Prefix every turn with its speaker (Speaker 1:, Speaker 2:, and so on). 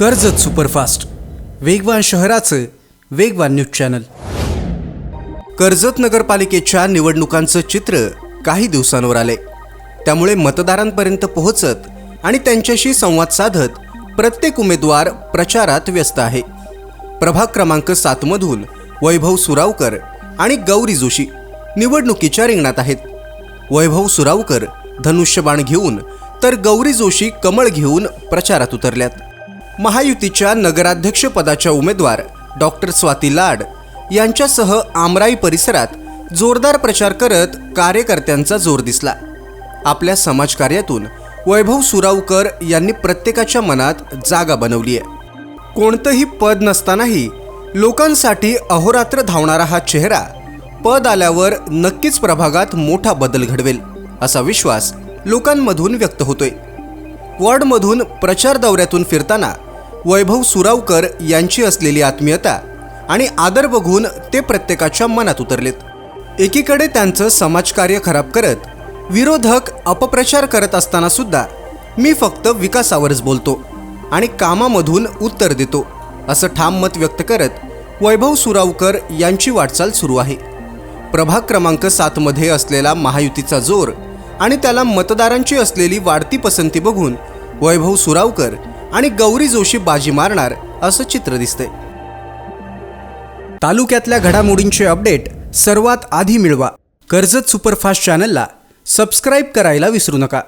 Speaker 1: Karjat superfast. वेगवान शहराचं वेगवान न्यूज चॅनल. कर्जत नगरपालिकेच्या निवडणुकांचं चित्र काही दिवसांवर आले त्यामुळे मतदारांपर्यंत पोहोचत आणि त्यांच्याशी संवाद साधत प्रत्येक उमेदवार प्रचारात व्यस्त आहे. प्रभाग क्रमांक सातमधून वैभव सुरावकर आणि गौरी जोशी निवडणुकीच्या रिंगणात आहेत. वैभव सुरावकर धनुष्यबाण घेऊन तर गौरी जोशी कमळ घेऊन प्रचारात उतरल्यात. महायुतीच्या नगराध्यक्षपदाच्या उमेदवार डॉक्टर स्वाती लाड यांच्यासह आमराई परिसरात जोरदार प्रचार करत कार्यकर्त्यांचा जोर दिसला. आपल्या समाजकार्यातून वैभव सुरावकर यांनी प्रत्येकाच्या मनात जागा बनवली आहे. कोणतंही पद नसतानाही लोकांसाठी अहोरात्र धावणारा हा चेहरा पद आल्यावर नक्कीच प्रभागात मोठा बदल घडवेल असा विश्वास लोकांमधून व्यक्त होतोय. वॉर्डमधून प्रचार दौऱ्यातून फिरताना वैभव सुरावकर यांची असलेली आत्मीयता आणि आदर बघून ते प्रत्येकाच्या मनात उतरलेत. एकीकडे त्यांचं समाजकार्य खराब करत विरोधक अपप्रचार करत असताना सुद्धा मी फक्त विकासावरच बोलतो आणि कामामधून उत्तर देतो असं ठाम मत व्यक्त करत वैभव सुरावकर यांची वाटचाल सुरू आहे. प्रभाग क्रमांक सातमध्ये असलेला महायुतीचा जोर आणि त्याला मतदारांची असलेली वाढती पसंती बघून वैभव सुरावकर आणि गौरी जोशी बाजी मारणार असं चित्र दिसतंय. तालुक्यातल्या घडामोडींचे अपडेट सर्वात आधी मिळवा. कर्जत सुपरफास्ट चॅनलला सबस्क्राईब करायला विसरू नका.